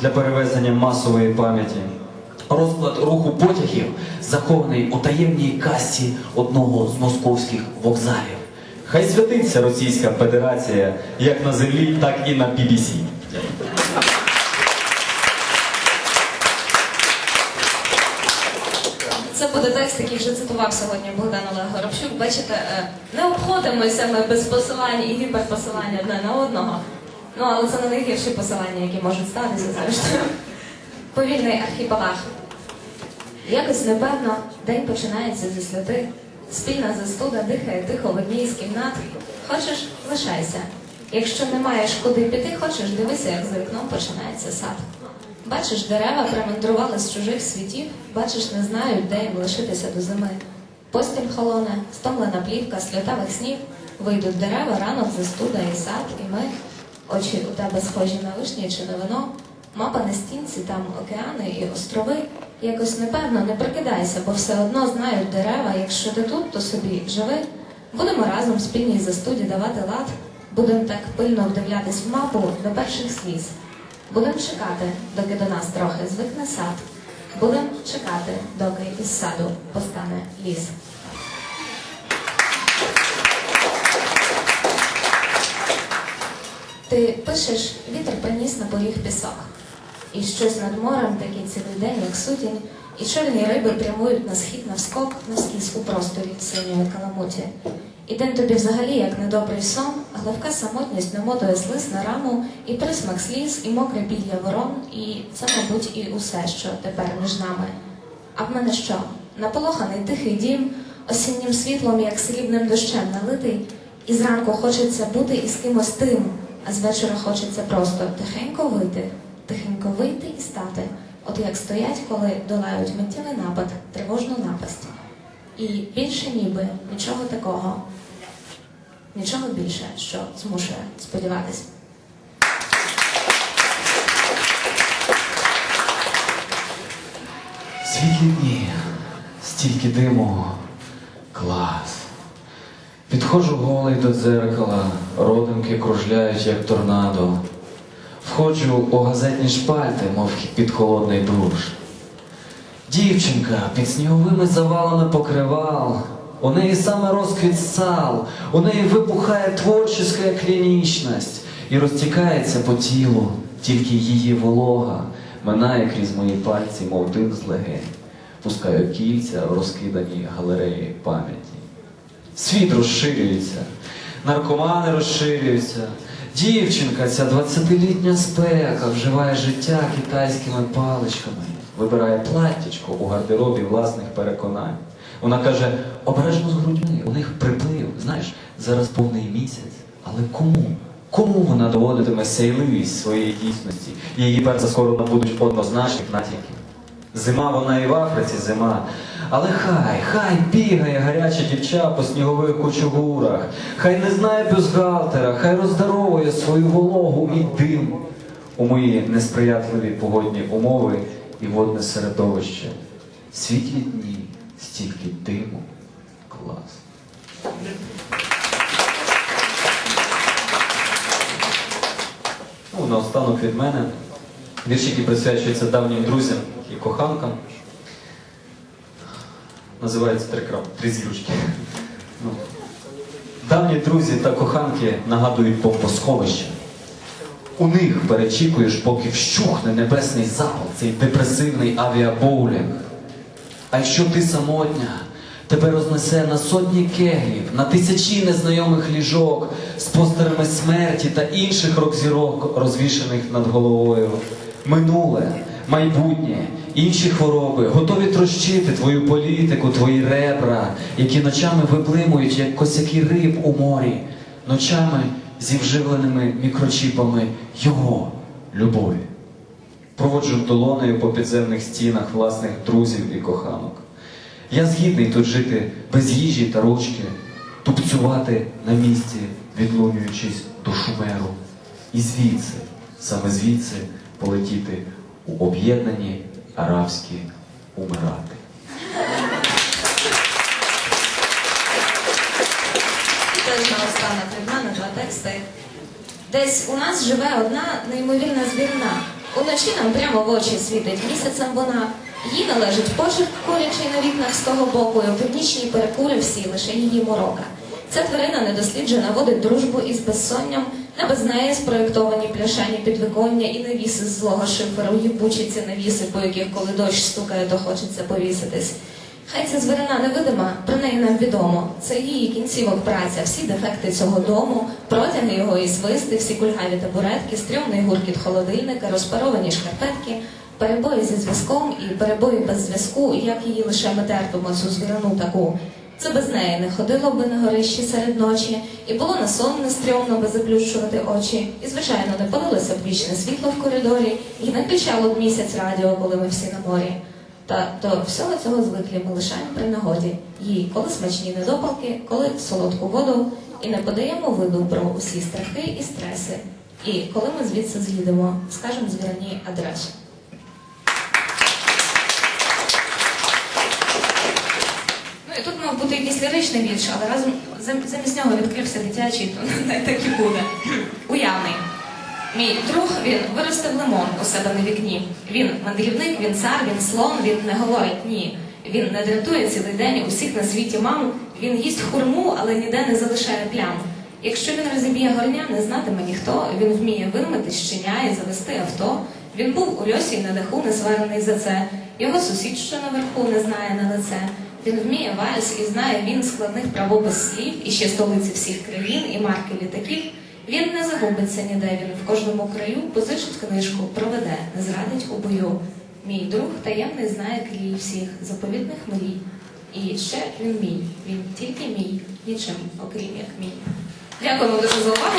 для перевезення масової пам'яті. Розклад руху потягів захований у таємній касті одного з московських вокзалів. Хай святиться Російська Федерація як на землі, так і на BBC. Це буде текст, який вже цитував сьогодні Богдан Олег Горобчук. Бачите, е, не обходимося ми без посилань і гіперпосилань одне на одного. Ну, але це не найгірші посилання, які можуть статися зрештою. Повільний архіпелаг. Якось непевно день починається зі сльоти. Спільна застуда дихає тихо в одній з кімнат. Хочеш, лишайся. Якщо не маєш куди піти, хочеш, дивися, як за вікном починається сад. Бачиш, дерева примандрували з чужих світів, бачиш, не знають, де їм лишитися до зими. Постіль холоне, стомлена плівка, сльотавих снів, вийдуть дерева, ранок, застуда і сад, і ми. Очі у тебе схожі на вишні чи на вино. Мапа на стінці, там океани і острови. Якось непевно не прикидайся, бо все одно знають дерева. Якщо ти тут, то собі живи. Будемо разом спільній застуді давати лад. Будемо так пильно вдивлятись в мапу до перших сліз. Будемо чекати, доки до нас трохи звикне сад. Будемо чекати, доки із саду постане ліс. Ти пишеш, вітер приніс на поріг пісок. І щось над морем такий цілий день, як сутінь, і чорні риби прямують на схід навскок, наскізь у просторі синьої каламуті. І день тобі взагалі як недобрий сон, главка самотність намотує слиз на раму, і присмак сліз, і мокре під'я ворон, і це, мабуть, і усе, що тепер між нами. А в мене що? Наполоханий тихий дім, осіннім світлом, як срібним дощем налитий, і зранку хочеться бути із кимось тим, а з вечора хочеться просто тихенько вийти, тихенько вийти і стати, от як стоять, коли долають миттєвий напад, тривожну напасть. І більше ніби нічого такого, нічого більше, що змушує сподіватись. Світлі дні, стільки диму, клас. Підходжу голий до дзеркала, родинки кружляють, як торнадо. Входжу у газетні шпальти, мов під холодний душ. Дівчинка під сніговими завалами покривал. У неї саме розквіт сал, у неї вибухає творческая клінічність і розтікається по тілу, тільки її волога минає крізь мої пальці, мов дим з легень. Пускаю кільця в розкидані галереї пам'яті. Світ розширюється, наркомани розширюються. Дівчинка, ця 20-літня спека, вживає життя китайськими паличками, вибирає платтячко у гардеробі власних переконань. Вона каже, обережно з грудьми, у них приплив, знаєш, зараз повний місяць. Але кому? Кому вона доводитиме сяйливість своєї дійсності? Її перса скоро набудуть однозначних натяків. Зима вона і в Африці зима. Але хай, хай бігає гаряча дівча по снігових кучугурах, хай не знає бюстгальтера, хай роздаровує свою вологу і дим у мої несприятливі погодні умови і водне середовище. Світлі дні, стільки диму, клас. Ну, наостанок від мене. Вірш, який присвячується давнім друзям і коханкам. Називається три крап, три зірочки. Ну. Давні друзі та коханки нагадують бомбосховище. У них перечікуєш, поки вщухне небесний запал, цей депресивний авіабоулінг. А якщо ти самотня, тебе рознесе на сотні кеглів, на тисячі незнайомих ліжок з постерами смерті та інших рок-зірок, розвішаних над головою. Минуле, майбутнє, інші хвороби готові трощити твою політику, твої ребра, які ночами виблимують, як косяки риб у морі, ночами зі вживленими мікрочіпами його любові. Проводжу долонею по підземних стінах власних друзів і коханок. Я згідний тут жити без їжі та ручки, тупцювати на місці, відлунюючись до шумеру. І звідси, саме звідси, полетіти у об'єднані арабські умирати. Теж наостанок від мене два тексти. Десь у нас живе одна неймовірна звірина. Уночі нам прямо в очі світить місяцем вона. Їй належить почерк курячий на вікнах з того боку, і в північній перекури всі лише її морока. Ця тварина недосліджена водить дружбу із безсонням, без неї спроєктовані пляшані підвиконня і навіси з злого шиферу, ці навіси, по яких коли дощ стукає, то хочеться повіситись. Хай ця звірина невидима, про неї нам відомо. Це її кінцівок праця, всі дефекти цього дому, протяги його і свисти, всі кульгаві табуретки, стрьомний гуркіт холодильника, розпаровані шкарпетки, перебої зі зв'язком і перебої без зв'язку, як її лише ми терпимо цю звірину таку. Це без неї не ходило би на горищі серед ночі, і було на сон не стрьомно би заплющувати очі, і, звичайно, не палилося б вічне світло в коридорі, і не кричало б місяць радіо, коли ми всі на морі. Та до всього цього звиклі ми лишаємо при нагоді їй, коли смачні недопалки, коли солодку воду, і не подаємо виду про усі страхи і стреси. І коли ми звідси з'їдемо, скажемо звірні адреси. Ну бути якийсь ліричний вірш, але разом замість нього відкрився дитячий, то так і буде. Уявний. Мій друг він виростив лимон у себе на вікні. Він мандрівник, він цар, він слон, він не говорить ні. Він не дратує цілий день усіх на світі мам. Він їсть хурму, але ніде не залишає плям. Якщо він розіб'є горня, не знатиме ніхто. Він вміє вимити щеня і завести авто. Він був у льосі й на даху, не сварений за це. Його сусід, що наверху, не знає на лице. Він вміє вальс і знає він складних правопис слів, і ще столиці всіх країн, і марки літаків. Він не загубиться ніде, він в кожному краю позичить книжку, проведе, не зрадить у бою. Мій друг таємний знає крій всіх заповідних мрій. І ще він мій, він тільки мій, нічим, окрім як мій. Дякуємо дуже за увагу.